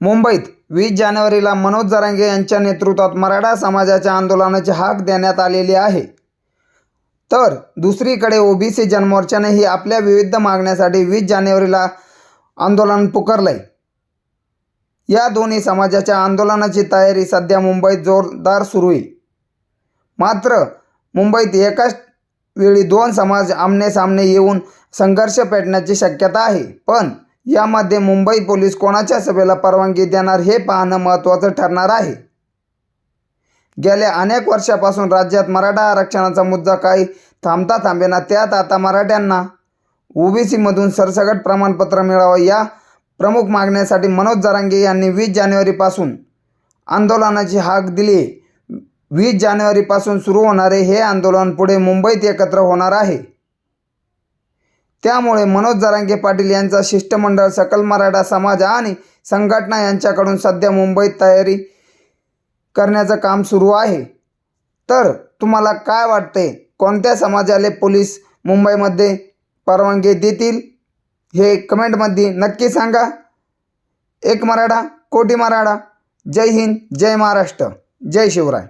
मुंबईत वीस जानेवारीला मनोज जरांगे यांच्या नेतृत्वात मराठा समाजाच्या आंदोलनाची हाक देण्यात आलेली आहे. तर दुसरीकडे ओबीसी जनमोर्चानेही आपल्या विविध मागण्यासाठी वीस जानेवारीला आंदोलन पुकारलंय. या दोन्ही समाजाच्या आंदोलनाची तयारी सध्या मुंबईत जोरदार सुरू आहे. मात्र मुंबईत एकाच वेळी दोन समाज आमनेसामने येऊन संघर्ष पेटण्याची शक्यता आहे. पण यामध्ये मुंबई पोलीस कोणाच्या सभेला परवानगी देणार हे पाहणं महत्त्वाचं ठरणार आहे. गेल्या अनेक वर्षापासून राज्यात मराठा आरक्षणाचा मुद्दा काही थांबता थांबेना त्यात आता मराठ्यांना ओबीसीमधून सरसगट प्रमाणपत्र मिळावं या प्रमुख मागण्यासाठी मनोज जरांगे यांनी वीस जानेवारीपासून आंदोलनाची हाक दिली वीस जानेवारीपासून सुरू होणारे हे आंदोलन पुढे मुंबईत एकत्र होणार आहे. त्यामुळे मनोज जरांगे पाटील यांचा शिष्टमंडळ सकल मराठा समाज आणि संघटना यांच्याकडून सध्या मुंबईत तयारी करण्याचं काम सुरू आहे. तर तुम्हाला काय वाटते? कोणत्या समाजाले पोलीस मुंबईमध्ये परवानगी देतील? हे कमेंटमध्ये नक्की सांगा. एक मराठा कोटी मराठा. जय हिंद जय महाराष्ट्र. जय शिवराय.